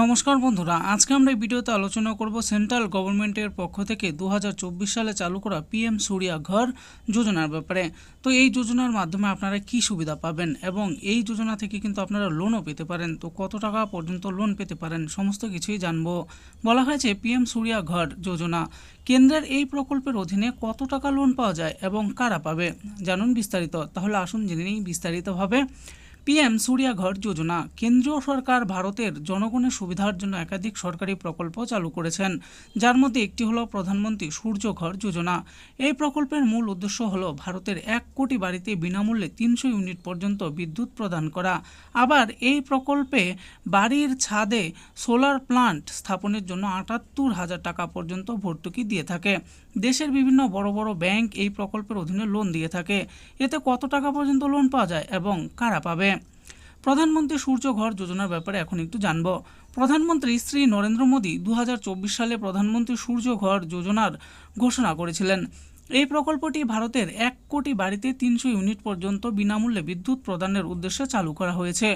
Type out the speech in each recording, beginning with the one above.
নমস্কার বন্ধুরা, আজকে আমরা এই ভিডিওতে আলোচনা করব সেন্ট্রাল গভর্নমেন্টের পক্ষ থেকে দু হাজার চব্বিশ সালে চালু করা পিএম সূর্যা ঘর যোজনার ব্যাপারে। তো এই যোজনার মাধ্যমে আপনারা কি সুবিধা পাবেন এবং এই যোজনা থেকে কিন্তু আপনারা লোনও পেতে পারেন। তো কত টাকা পর্যন্ত লোন পেতে পারেন, সমস্ত কিছুই জানব। বলা হয়েছে পিএম সূর্যা ঘর যোজনা, কেন্দ্রের এই প্রকল্পের অধীনে কত টাকা লোন পাওয়া যায় এবং কারা পাবে? জানুন বিস্তারিত। তাহলে আসুন জেনে নিই বিস্তারিতভাবে। পিএম সূর্যাঘর যোজনা। কেন্দ্রীয় সরকার ভারতের জনগণের সুবিধার জন্য একাধিক সরকারি প্রকল্প চালু করেছেন। যার মধ্যে একটি হলো প্রধানমন্ত্রী সূর্যঘর যোজনা। এই প্রকল্পের মূল উদ্দেশ্য হল ভারতের এক কোটি বাড়িতে বিনামূল্যে তিনশো ইউনিট পর্যন্ত বিদ্যুৎ প্রদান করা। আবার এই প্রকল্পে বাড়ির ছাদে সোলার প্লান্ট স্থাপনের জন্য আটাত্তর হাজার টাকা পর্যন্ত ভর্তুকি দিয়ে থাকে। দেশের বিভিন্ন বড় বড় ব্যাংক এই প্রকল্পের অধীনে লোন দিয়ে থাকে। এতে কত টাকা পর্যন্ত লোন পাওয়া যায় এবং কারা পাবে? প্রধানমন্ত্রী সূর্য ঘর যোজনার ব্যাপারে এখন একটু জানব। প্রধানমন্ত্রী শ্রী নরেন্দ্র মোদী দুহাজার চব্বিশ সালে প্রধানমন্ত্রী সূর্য ঘর যোজনার ঘোষণা করেছিলেন। এই প্রকল্পটি ভারতের এক কোটি বাড়িতে তিনশো ইউনিট পর্যন্ত বিনামূল্যে বিদ্যুৎ প্রদানের উদ্দেশ্যে চালু করা হয়েছে।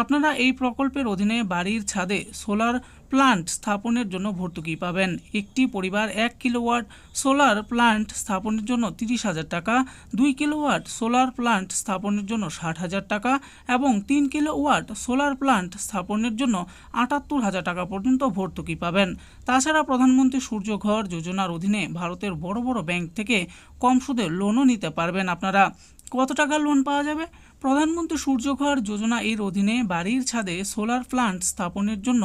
আপনারা এই প্রকল্পের অধীনে বাড়ির ছাদে সোলার প্লান্ট স্থাপনের জন্য ভর্তুকি পাবেন। একটি পরিবার এক কিলোওয়াট সোলার প্লান্ট স্থাপনের জন্য তিরিশ হাজার টাকা, দুই কিলোওয়াট সোলার প্লান্ট স্থাপনের জন্য ষাট হাজার টাকা এবং তিন কিলোওয়াট সোলার প্লান্ট স্থাপনের জন্য আটাত্তর হাজার টাকা পর্যন্ত ভর্তুকি পাবেন। তাছাড়া প্রধানমন্ত্রী সূর্যঘর যোজনার অধীনে ভারতের বড় বড় ব্যাংক থেকে কম সুদে লোনও নিতে পারবেন আপনারা। কত টাকা লোন পাওয়া যাবে? প্রধানমন্ত্রী সূর্যঘর যোজনা এর অধীনে বাড়ির ছাদে সোলার প্লান্ট স্থাপনের জন্য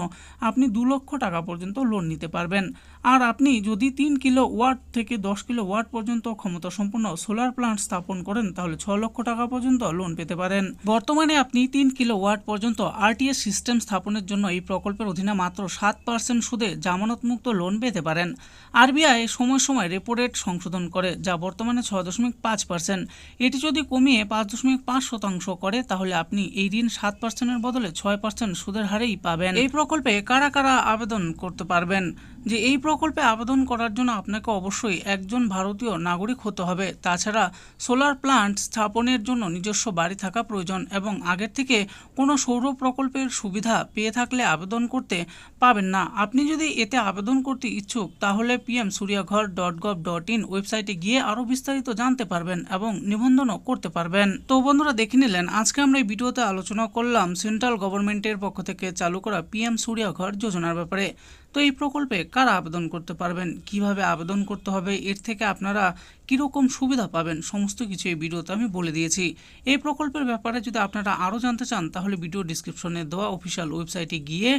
আপনি দু লক্ষ টাকা পর্যন্ত লোন নিতে পারবেন। আর আপনি যদি তিন কিলো ওয়াট থেকে দশ কিলো ওয়াট পর্যন্ত ক্ষমতা সম্পন্ন সোলার প্লান্ট স্থাপন করেন, তাহলে ছ লক্ষ টাকা পর্যন্ত লোন পেতে পারেন। বর্তমানে আপনি তিন কিলো ওয়াট পর্যন্ত আরটিএস সিস্টেম স্থাপনের জন্য এই প্রকল্পের অধীনে মাত্র সাত পার্সেন্ট সুদে জামানতমুক্ত লোন পেতে পারেন। আরবিআই সময় সময় রেপো রেট সংশোধন করে, যা বর্তমানে ছয় দশমিক পাঁচ পার্সেন্ট। এটি যদি কমিয়ে পাঁচ দশমিক পাঁচ শতাংশ করে, তাহলে আপনি এই ঋণ সাত পার্সেন্টের বদলে ছয় পার্সেন্ট সুদের হারেই পাবেন। এই প্রকল্পে কারা কারা আবেদন করতে পারবেন? যে এই প্রকল্পে আবেদন করার জন্য আপনাকে অবশ্যই একজন ভারতীয় নাগরিক হতে হবে। তাছাড়া সোলার প্লান্ট স্থাপনের জন্য নিজস্ব বাড়ি থাকা প্রয়োজন এবং আগের থেকে কোনো সৌর প্রকল্পের সুবিধা পেয়ে থাকলে আবেদন করতে পাবেন না। আপনি যদি এতে আবেদন করতে ইচ্ছুক, তাহলে PM Suryaghar dot gov dot in ওয়েবসাইটে গিয়ে আরও বিস্তারিত জানতে পারবেন এবং নিবন্ধনও করতে পারবেন। তো বন্ধুরা, দেখে নিলেন, আজকে আমরা এই ভিডিওতে আলোচনা করলাম সেন্ট্রাল গভর্নমেন্টের পক্ষ থেকে চালু করা পিএম সূর্যাঘর যোজনার ব্যাপারে। তো এই প্রকল্পে কারা আবেদন করতে পারবেন, কীভাবে আবেদন করতে হবে, এর থেকে আপনারা কীরকম সুবিধা পাবেন, সমস্ত কিছু এই ভিডিওতে আমি বলে দিয়েছি। এই প্রকল্পের ব্যাপারে যদি আপনারা আরও জানতে চান, তাহলে ভিডিও ডিসক্রিপশনে দেওয়া অফিসিয়াল ওয়েবসাইটে গিয়ে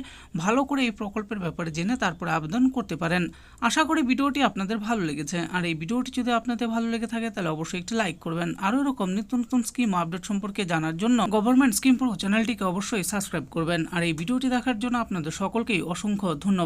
ভালো করে এই প্রকল্পের ব্যাপারে জেনে তারপরে আবেদন করতে পারেন। আশা করি ভিডিওটি আপনাদের ভালো লেগেছে। আর এই ভিডিওটি যদি আপনাদের ভালো লেগে থাকে, তাহলে অবশ্যই একটি লাইক করবেন। আরও এরকম নিত্য নতুন স্কিম আপডেট সম্পর্কে জানার জন্য গভর্নমেন্ট স্কিম প্রো চ্যানেলটিকে অবশ্যই সাবস্ক্রাইব করবেন। আর এই ভিডিওটি দেখার জন্য আপনাদের সকলকেই অসংখ্য ধন্যবাদ।